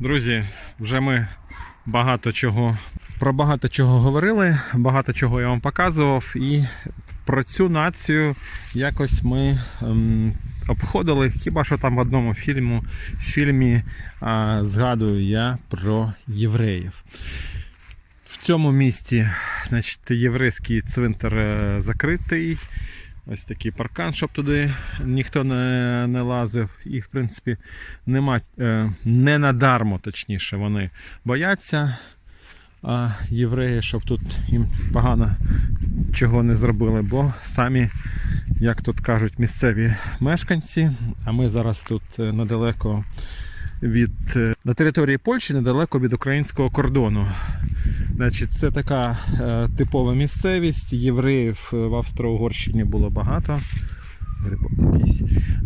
Друзі, вже ми багато чого про багато чого говорили, багато чого я вам показував, і про цю націю якось ми ем, обходили. Хіба що там в одному фільму, фільмі а, згадую я про євреїв. В цьому місті значить, єврейський цвинтар е, закритий. Ось такий паркан, щоб туди ніхто не, не лазив. І, в принципі, нема, е, не надармо, точніше, вони бояться а, євреї, щоб тут їм погано чого не зробили, бо самі, як тут кажуть, місцеві мешканці, а ми зараз тут е, недалеко від е, на території Польщі, недалеко від українського кордону. Значить, це така е, типова місцевість. Євреїв в Австро-Угорщині було багато.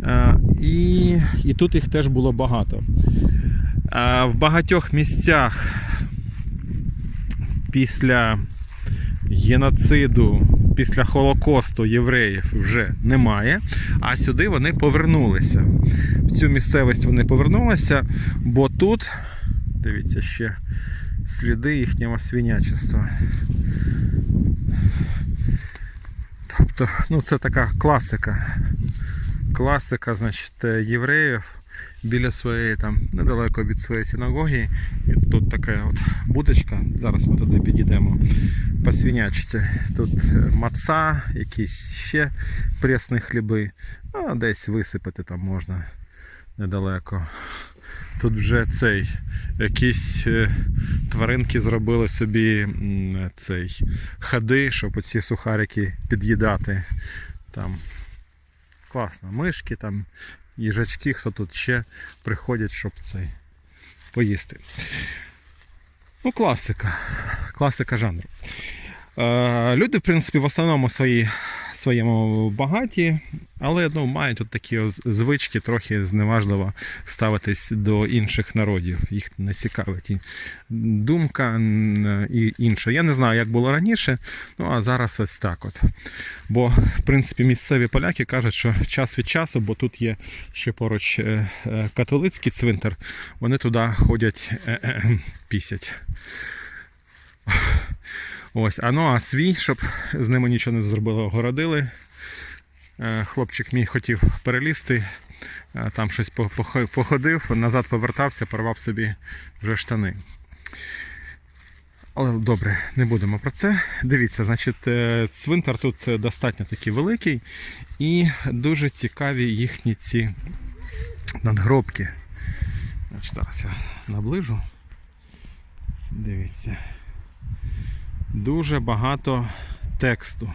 Е, і, і тут їх теж було багато. Е, в багатьох місцях після геноциду, після Холокосту євреїв вже немає. А сюди вони повернулися. В цю місцевість вони повернулися, бо тут, дивіться, ще сліди їхнього свинячества. Тобто, ну це така класика. Класика, значить, євреїв біля своєї там недалеко від своєї синагоги. І тут така от будочка. Зараз ми туди підійдемо посвінячити. Тут маца, якісь ще пресні хліби. А десь висипати там можна недалеко. Тут вже цей якісь е, тваринки зробили собі цей ходи, щоб оці сухарики під'їдати. Там класно. Мишки, там, їжачки, хто тут ще приходять, щоб цей поїсти. Ну, класика. Класика жанру. Е, люди, в принципі, в основному свої, своєму багаті, але ну, мають от такі звички трохи зневажливо ставитись до інших народів. Їх не цікавить і думка і інша. Я не знаю, як було раніше, ну а зараз ось так от. Бо, в принципі, місцеві поляки кажуть, що час від часу, бо тут є ще поруч е, е, католицький цвинтар, вони туди ходять е, е, е, пісять. Ось, а ну а свій, щоб з ними нічого не зробили, огородили. Е, Хлопчик мій хотів перелізти, е, там щось походив, назад повертався, порвав собі вже штани. Але добре, не будемо про це. Дивіться, значить, е, цвинтар тут достатньо такий великий і дуже цікаві їхні ці надгробки. Значить, зараз я наближу. Дивіться. Дуже багато тексту.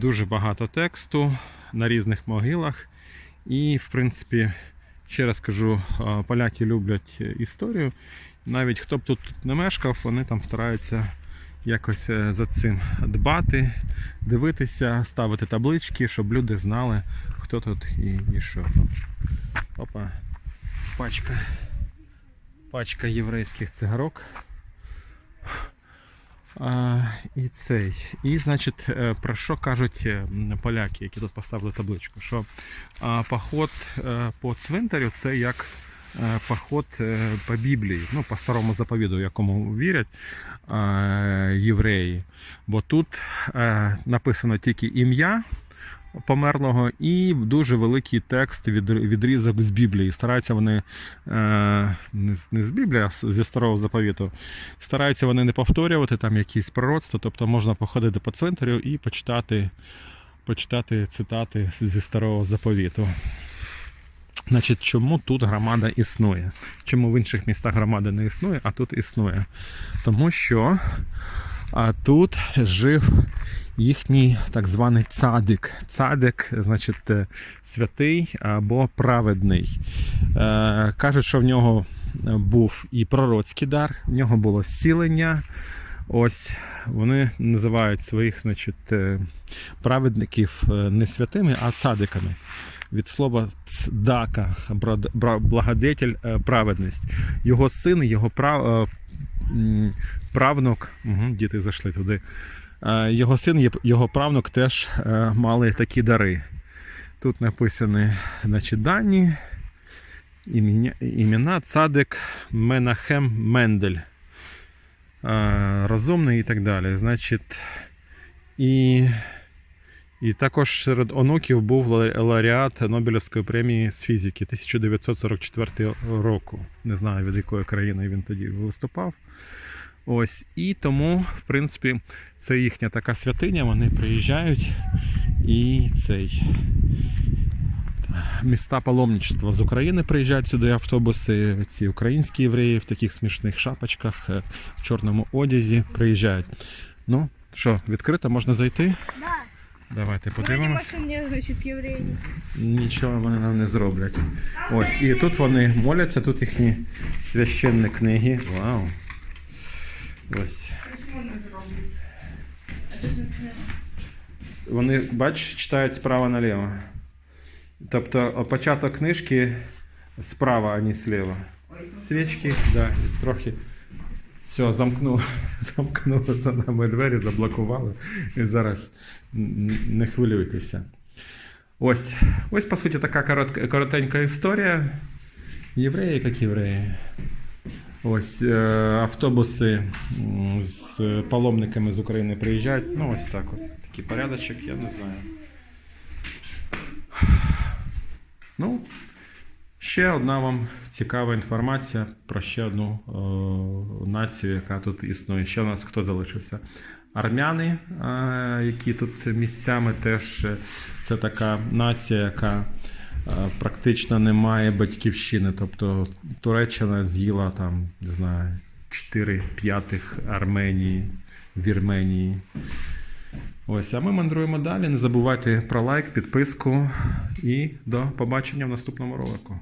Дуже багато тексту на різних могилах. І, в принципі, ще раз кажу, поляки люблять історію. Навіть хто б тут не мешкав, вони там стараються якось е, за цим дбати, дивитися, ставити таблички, щоб люди знали, хто тут і, і що. Опа, пачка. Пачка єврейських цигарок. І цей. І, значить, е, про що кажуть е, поляки, які тут поставили табличку? Що поход е, по цвинтарю це як поход по Біблії, ну, по старому заповіду, якому вірять євреї. Бо тут написано тільки ім'я померлого і дуже великий текст від, відрізок з Біблії. Стараються вони е, не, з- Біблії, а зі старого заповіту. Стараються вони не повторювати там якісь пророцтва, тобто можна походити по цвинтарю і почитати, почитати цитати зі старого заповіту. Значить, чому тут громада існує? Чому в інших містах громада не існує, а тут існує? Тому що а тут жив їхній так званий цадик. Цадик, значить, е, святий або праведний. Е, кажуть, що в нього був і пророцький дар, в нього було зцілення. Ось вони називають своїх, значить, е, праведників не святими, а цадиками. Від слова цдака, благодетель, праведність. Його син, його правнук, угу, діти зайшли туди. Е, Його син, його правнук теж е, мали такі дари. Тут написані значить, дані. імена Цадик Менахем Мендель. Е, розумний і так далі. Значить, і, і також серед онуків був ла- лауреат Нобелівської премії з фізики 1944 року. Не знаю, від якої країни він тоді виступав. Ось. І тому, в принципі, це їхня така святиня, вони приїжджають і цей. Міста паломничества з України приїжджають сюди автобуси. Ці українські євреї в таких смішних шапочках, е, в чорному одязі приїжджають. Ну, що, відкрито можна зайти? Да. Давайте подивимось. Нічого вони нам не зроблять. Ось, і тут вони моляться, тут їхні священні книги. Вау. Ось. Вони, бач, читають справа наліво. Тобто початок книжки справа, а не слева. Свічки, да, трохи. Все, замкнуло, замкнуло за нами двері, заблокували. І зараз не хвилюйтеся. Ось, ось по суті така коротка, коротенька історія. Євреї як євреї. Ось е, автобуси з паломниками з України приїжджають. Ну, ось так от. Такий порядочок, я не знаю. Ну, ще одна вам цікава інформація про ще одну о, націю, яка тут існує. Ще у нас хто залишився? Армяни, е, які тут місцями теж е, це така нація, яка е, практично не має батьківщини. Тобто Туреччина з'їла там, не знаю, 4 п'ятих Арменії, Вірменії. Ось, а ми мандруємо далі. Не забувайте про лайк, підписку і до побачення в наступному ролику.